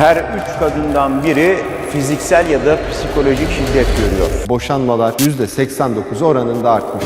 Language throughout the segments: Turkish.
Her üç kadından biri fiziksel ya da psikolojik şiddet görüyor. Boşanmalar %89 oranında artmış.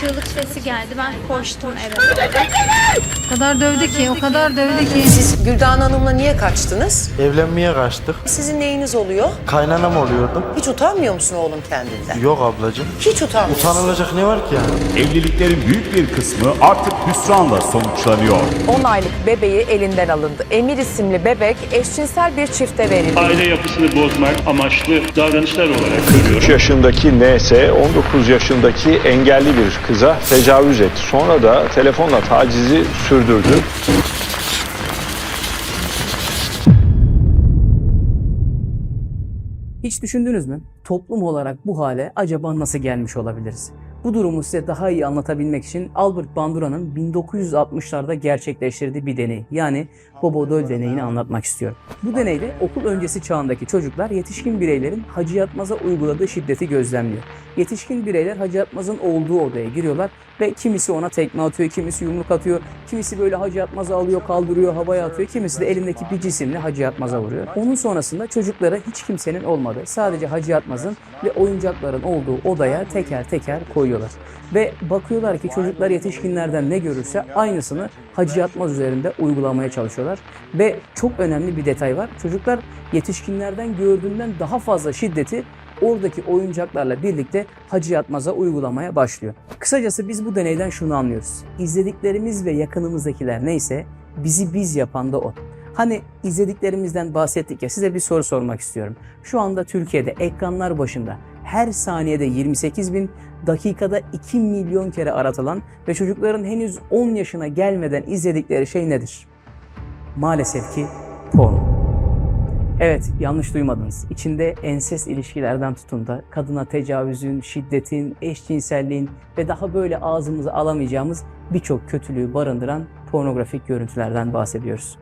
Çığlık sesi geldi. Ben koştum eve. O kadar dövdü ki, o kadar dövdü ki. Siz Güldan Hanım'la niye kaçtınız? Evlenmeye kaçtık. Sizin neyiniz oluyor? Kaynanam oluyordum. Hiç utanmıyor musun oğlum kendinden? Yok ablacığım. Hiç utanmıyorsun. Utanılacak ne var ki yani? Evliliklerin büyük bir kısmı artık hüsranla sonuçlanıyor. 10 aylık bebeği elinden alındı. Emir isimli bebek eşcinsel bir çifte verildi. aile yapısını bozmak amaçlı davranışlar olarak 3 görüyorum. yaşındaki NS 19 yaşındaki engelli bir kıza tecavüz etti. Sonra da telefonla tacizi sürdürdü. Hiç düşündünüz mü? Toplum olarak bu hale acaba nasıl gelmiş olabiliriz? Bu durumu size daha iyi anlatabilmek için Albert Bandura'nın 1960'larda gerçekleştirdiği bir deney yani Bobodol deneyini anlatmak istiyorum. Bu deneyde okul öncesi çağındaki çocuklar yetişkin bireylerin Hacı Yatmaz'a uyguladığı şiddeti gözlemliyor. Yetişkin bireyler Hacı Yatmaz'ın olduğu odaya giriyorlar ve kimisi ona tekme atıyor, kimisi yumruk atıyor, kimisi böyle Hacı Yatmaz'ı alıyor, kaldırıyor, havaya atıyor, kimisi de elindeki bir cisimle Hacı Yatmaz'a vuruyor. Onun sonrasında çocuklara hiç kimsenin olmadığı, sadece Hacı Yatmaz'ın ve oyuncakların olduğu odaya teker teker koyuyorlar. Ve bakıyorlar ki çocuklar yetişkinlerden ne görürse aynısını Hacı Yatmaz üzerinde uygulamaya çalışıyorlar. Ve çok önemli bir detay var. Çocuklar yetişkinlerden gördüğünden daha fazla şiddeti oradaki oyuncaklarla birlikte Hacı Yatmaz'a uygulamaya başlıyor. Kısacası biz bu deneyden şunu anlıyoruz. İzlediklerimiz ve yakınımızdakiler neyse bizi biz yapan da o. Hani izlediklerimizden bahsettik ya size bir soru sormak istiyorum. Şu anda Türkiye'de ekranlar başında her saniyede 28 bin, dakikada 2 milyon kere aratılan ve çocukların henüz 10 yaşına gelmeden izledikleri şey nedir? Maalesef ki porno. Evet, yanlış duymadınız. İçinde ensest ilişkilerden tutun da kadına tecavüzün, şiddetin, eşcinselliğin ve daha böyle ağzımıza alamayacağımız birçok kötülüğü barındıran pornografik görüntülerden bahsediyoruz.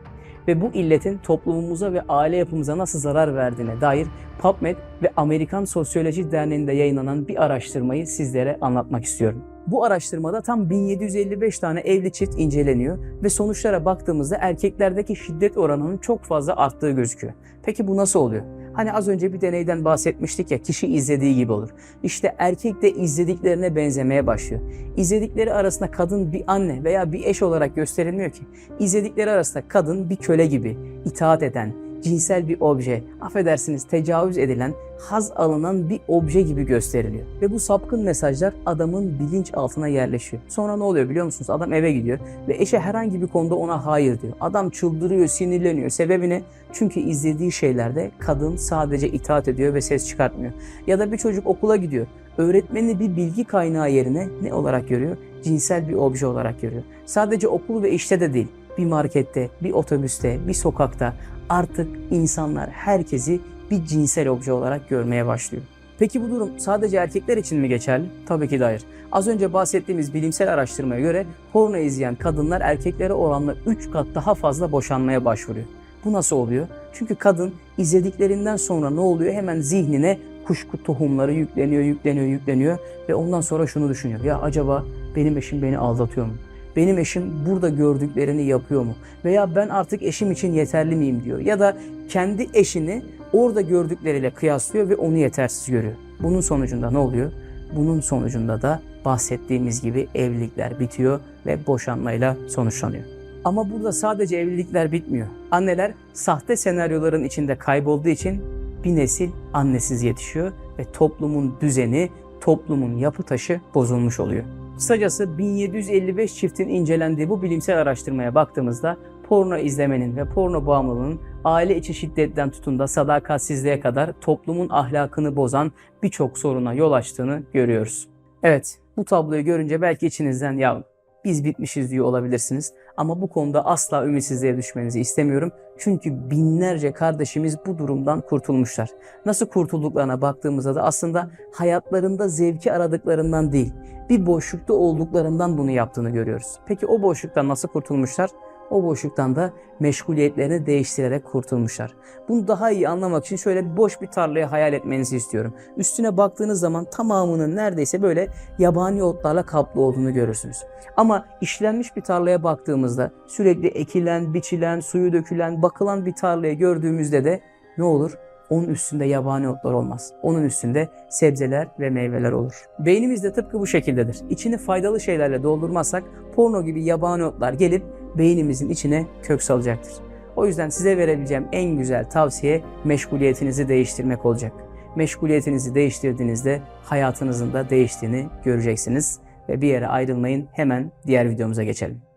Ve bu illetin toplumumuza ve aile yapımıza nasıl zarar verdiğine dair PubMed ve Amerikan Sosyoloji Derneği'nde yayınlanan bir araştırmayı sizlere anlatmak istiyorum. Bu araştırmada tam 1755 tane evli çift inceleniyor ve sonuçlara baktığımızda erkeklerdeki şiddet oranının çok fazla arttığı gözüküyor. Peki bu nasıl oluyor? Hani az önce bir deneyden bahsetmiştik ya kişi izlediği gibi olur. İşte erkek de izlediklerine benzemeye başlıyor. İzledikleri arasında kadın bir anne veya bir eş olarak gösterilmiyor ki. İzledikleri arasında kadın bir köle gibi itaat eden, cinsel bir obje, affedersiniz tecavüz edilen, haz alınan bir obje gibi gösteriliyor. Ve bu sapkın mesajlar adamın bilinç altına yerleşiyor. Sonra ne oluyor biliyor musunuz? Adam eve gidiyor ve eşe herhangi bir konuda ona hayır diyor. Adam çıldırıyor, sinirleniyor. Sebebi ne? Çünkü izlediği şeylerde kadın sadece itaat ediyor ve ses çıkartmıyor. Ya da bir çocuk okula gidiyor. Öğretmeni bir bilgi kaynağı yerine ne olarak görüyor? Cinsel bir obje olarak görüyor. Sadece okul ve işte de değil. Bir markette, bir otobüste, bir sokakta artık insanlar herkesi bir cinsel obje olarak görmeye başlıyor. Peki bu durum sadece erkekler için mi geçerli? Tabii ki de hayır. Az önce bahsettiğimiz bilimsel araştırmaya göre porno izleyen kadınlar erkeklere oranla 3 kat daha fazla boşanmaya başvuruyor. Bu nasıl oluyor? Çünkü kadın izlediklerinden sonra ne oluyor? Hemen zihnine kuşku tohumları yükleniyor, yükleniyor, yükleniyor ve ondan sonra şunu düşünüyor. Ya acaba benim eşim beni aldatıyor mu? Benim eşim burada gördüklerini yapıyor mu? Veya ben artık eşim için yeterli miyim diyor. Ya da kendi eşini orada gördükleriyle kıyaslıyor ve onu yetersiz görüyor. Bunun sonucunda ne oluyor? Bunun sonucunda da bahsettiğimiz gibi evlilikler bitiyor ve boşanmayla sonuçlanıyor. Ama burada sadece evlilikler bitmiyor. Anneler sahte senaryoların içinde kaybolduğu için bir nesil annesiz yetişiyor ve toplumun düzeni, toplumun yapı taşı bozulmuş oluyor. Kısacası 1755 çiftin incelendiği bu bilimsel araştırmaya baktığımızda porno izlemenin ve porno bağımlılığının aile içi şiddetten tutun da sadakatsizliğe kadar toplumun ahlakını bozan birçok soruna yol açtığını görüyoruz. Evet, bu tabloyu görünce belki içinizden ya biz bitmişiz diyor olabilirsiniz. Ama bu konuda asla ümitsizliğe düşmenizi istemiyorum. Çünkü binlerce kardeşimiz bu durumdan kurtulmuşlar. Nasıl kurtulduklarına baktığımızda da aslında hayatlarında zevki aradıklarından değil, bir boşlukta olduklarından bunu yaptığını görüyoruz. Peki o boşluktan nasıl kurtulmuşlar? O boşluktan da meşguliyetlerini değiştirerek kurtulmuşlar. Bunu daha iyi anlamak için şöyle boş bir tarlayı hayal etmenizi istiyorum. Üstüne baktığınız zaman tamamının neredeyse böyle yabani otlarla kaplı olduğunu görürsünüz. Ama işlenmiş bir tarlaya baktığımızda sürekli ekilen, biçilen, suyu dökülen, bakılan bir tarlayı gördüğümüzde de ne olur? Onun üstünde yabani otlar olmaz. Onun üstünde sebzeler ve meyveler olur. Beynimiz de tıpkı bu şekildedir. İçini faydalı şeylerle doldurmazsak porno gibi yabani otlar gelip beynimizin içine kök salacaktır. O yüzden size verebileceğim en güzel tavsiye meşguliyetinizi değiştirmek olacak. Meşguliyetinizi değiştirdiğinizde hayatınızın da değiştiğini göreceksiniz. Ve bir yere ayrılmayın hemen diğer videomuza geçelim.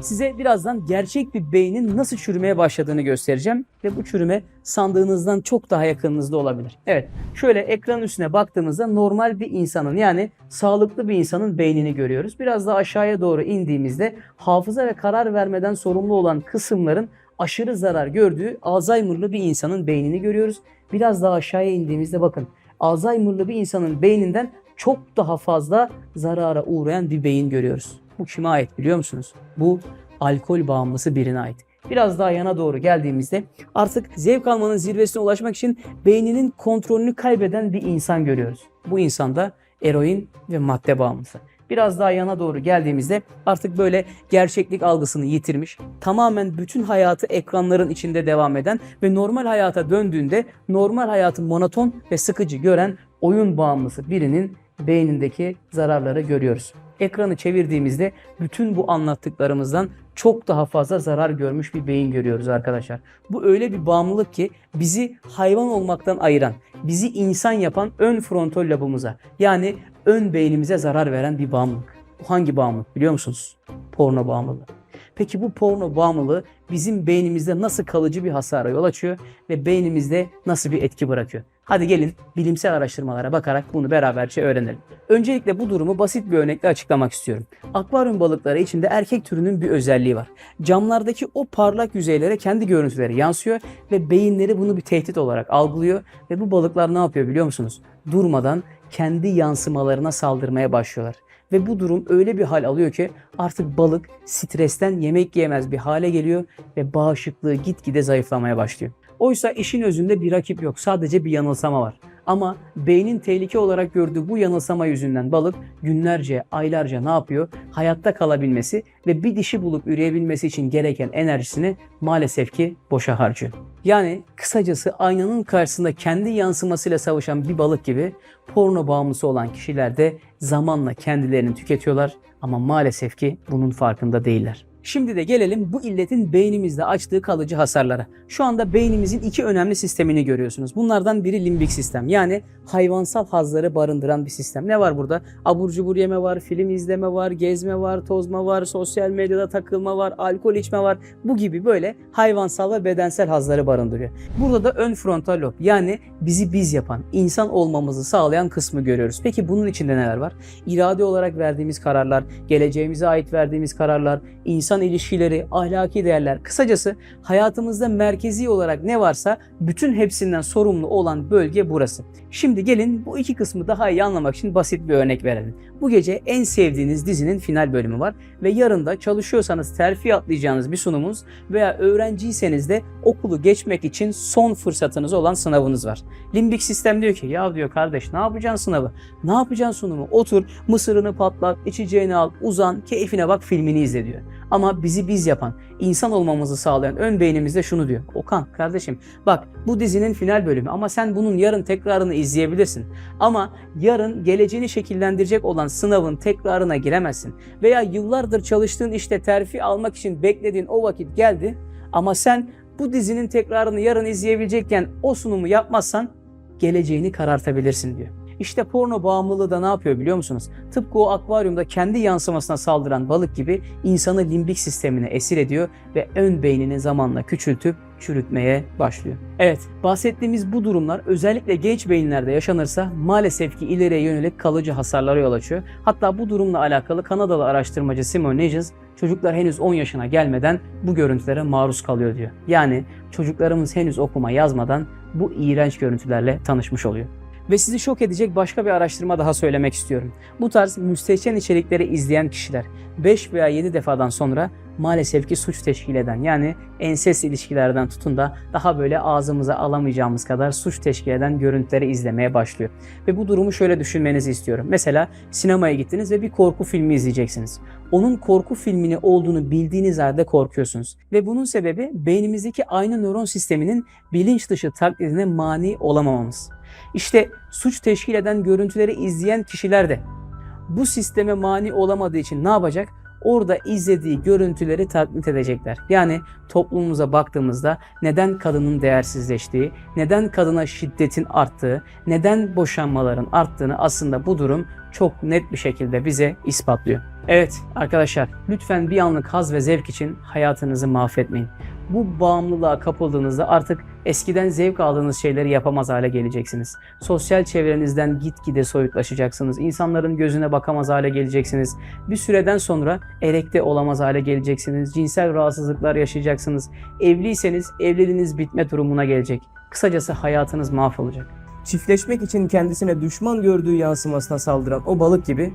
Size birazdan gerçek bir beynin nasıl çürümeye başladığını göstereceğim ve bu çürüme sandığınızdan çok daha yakınınızda olabilir. Evet, şöyle ekranın üstüne baktığımızda normal bir insanın yani sağlıklı bir insanın beynini görüyoruz. Biraz daha aşağıya doğru indiğimizde hafıza ve karar vermeden sorumlu olan kısımların aşırı zarar gördüğü Alzheimer'lı bir insanın beynini görüyoruz. Biraz daha aşağıya indiğimizde bakın Alzheimer'lı bir insanın beyninden çok daha fazla zarara uğrayan bir beyin görüyoruz. Bu kime ait biliyor musunuz? Bu alkol bağımlısı birine ait. Biraz daha yana doğru geldiğimizde artık zevk almanın zirvesine ulaşmak için beyninin kontrolünü kaybeden bir insan görüyoruz. Bu insanda eroin ve madde bağımlısı. Biraz daha yana doğru geldiğimizde artık böyle gerçeklik algısını yitirmiş, tamamen bütün hayatı ekranların içinde devam eden ve normal hayata döndüğünde normal hayatı monoton ve sıkıcı gören oyun bağımlısı birinin beynindeki zararları görüyoruz. Ekranı çevirdiğimizde bütün bu anlattıklarımızdan çok daha fazla zarar görmüş bir beyin görüyoruz arkadaşlar. Bu öyle bir bağımlılık ki bizi hayvan olmaktan ayıran, bizi insan yapan ön frontal lobumuza yani ön beynimize zarar veren bir bağımlılık. Bu hangi bağımlılık biliyor musunuz? Porno bağımlılığı. Peki bu porno bağımlılığı bizim beynimizde nasıl kalıcı bir hasara yol açıyor ve beynimizde nasıl bir etki bırakıyor? Hadi gelin bilimsel araştırmalara bakarak bunu beraberce öğrenelim. Öncelikle bu durumu basit bir örnekle açıklamak istiyorum. Akvaryum balıkları içinde erkek türünün bir özelliği var. Camlardaki o parlak yüzeylere kendi görüntüleri yansıyor ve beyinleri bunu bir tehdit olarak algılıyor ve bu balıklar ne yapıyor biliyor musunuz? Durmadan kendi yansımalarına saldırmaya başlıyorlar. Ve bu durum öyle bir hal alıyor ki artık balık stresten yemek yiyemez bir hale geliyor ve bağışıklığı gitgide zayıflamaya başlıyor. Oysa işin özünde bir rakip yok. Sadece bir yanılsama var. Ama beynin tehlike olarak gördüğü bu yanılsama yüzünden balık günlerce, aylarca ne yapıyor? Hayatta kalabilmesi ve bir dişi bulup üreyebilmesi için gereken enerjisini maalesef ki boşa harcıyor. Yani kısacası aynanın karşısında kendi yansımasıyla savaşan bir balık gibi porno bağımlısı olan kişiler de zamanla kendilerini tüketiyorlar ama maalesef ki bunun farkında değiller. Şimdi de gelelim bu illetin beynimizde açtığı kalıcı hasarlara. Şu anda beynimizin iki önemli sistemini görüyorsunuz. Bunlardan biri limbik sistem yani hayvansal hazları barındıran bir sistem. Ne var burada? Abur cubur yeme var, film izleme var, gezme var, tozma var, sosyal medyada takılma var, alkol içme var. Bu gibi böyle hayvansal ve bedensel hazları barındırıyor. Burada da ön frontal lob yani bizi biz yapan, insan olmamızı sağlayan kısmı görüyoruz. Peki bunun içinde neler var? İrade olarak verdiğimiz kararlar, geleceğimize ait verdiğimiz kararlar, insan ilişkileri, ahlaki değerler, kısacası hayatımızda merkezi olarak ne varsa bütün hepsinden sorumlu olan bölge burası. Şimdi gelin bu iki kısmı daha iyi anlamak için basit bir örnek verelim. Bu gece en sevdiğiniz dizinin final bölümü var ve yarın da çalışıyorsanız terfi atlayacağınız bir sunumuz veya öğrenciyseniz de okulu geçmek için son fırsatınız olan sınavınız var. Limbik sistem diyor ki ya diyor kardeş ne yapacaksın sınavı? Ne yapacaksın sunumu? Otur mısırını patlat, içeceğini al, uzan, keyfine bak filmini izle diyor. Ama bizi biz yapan, insan olmamızı sağlayan ön beynimizde şunu diyor. Okan kardeşim bak bu dizinin final bölümü ama sen bunun yarın tekrarını izleyebilirsin. Ama yarın geleceğini şekillendirecek olan sınavın tekrarına giremezsin. Veya yıllardır çalıştığın işte terfi almak için beklediğin o vakit geldi ama sen bu dizinin tekrarını yarın izleyebilecekken o sunumu yapmazsan geleceğini karartabilirsin diyor. İşte porno bağımlılığı da ne yapıyor biliyor musunuz? Tıpkı o akvaryumda kendi yansımasına saldıran balık gibi insanı limbik sistemine esir ediyor ve ön beynini zamanla küçültüp çürütmeye başlıyor. Evet, bahsettiğimiz bu durumlar özellikle genç beyinlerde yaşanırsa maalesef ki ileriye yönelik kalıcı hasarlara yol açıyor. Hatta bu durumla alakalı Kanadalı araştırmacı Simon Nagels çocuklar henüz 10 yaşına gelmeden bu görüntülere maruz kalıyor diyor. Yani çocuklarımız henüz okuma yazmadan bu iğrenç görüntülerle tanışmış oluyor. Ve sizi şok edecek başka bir araştırma daha söylemek istiyorum. Bu tarz müstehcen içerikleri izleyen kişiler 5 veya 7 defadan sonra maalesef ki suç teşkil eden yani ensest ilişkilerden tutun da daha böyle ağzımıza alamayacağımız kadar suç teşkil eden görüntüleri izlemeye başlıyor. Ve bu durumu şöyle düşünmenizi istiyorum. Mesela sinemaya gittiniz ve bir korku filmi izleyeceksiniz. Onun korku filmini olduğunu bildiğiniz halde korkuyorsunuz. Ve bunun sebebi beynimizdeki aynı nöron sisteminin bilinç dışı taklidine mani olamamamız. İşte suç teşkil eden görüntüleri izleyen kişiler de bu sisteme mani olamadığı için ne yapacak? Orada izlediği görüntüleri taklit edecekler. Yani toplumumuza baktığımızda neden kadının değersizleştiği, neden kadına şiddetin arttığı, neden boşanmaların arttığını aslında bu durum çok net bir şekilde bize ispatlıyor. Evet arkadaşlar lütfen bir anlık haz ve zevk için hayatınızı mahvetmeyin. Bu bağımlılığa kapıldığınızda artık eskiden zevk aldığınız şeyleri yapamaz hale geleceksiniz. Sosyal çevrenizden gitgide soyutlaşacaksınız. İnsanların gözüne bakamaz hale geleceksiniz. Bir süreden sonra erekte olamaz hale geleceksiniz. Cinsel rahatsızlıklar yaşayacaksınız. Evliyseniz evliliğiniz bitme durumuna gelecek. Kısacası hayatınız mahvolacak. Çiftleşmek için kendisine düşman gördüğü yansımasına saldıran o balık gibi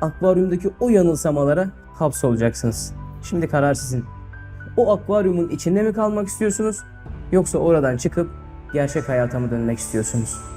akvaryumdaki o yanılsamalara hapsolacaksınız. Şimdi karar sizin. O akvaryumun içinde mi kalmak istiyorsunuz yoksa oradan çıkıp gerçek hayata mı dönmek istiyorsunuz?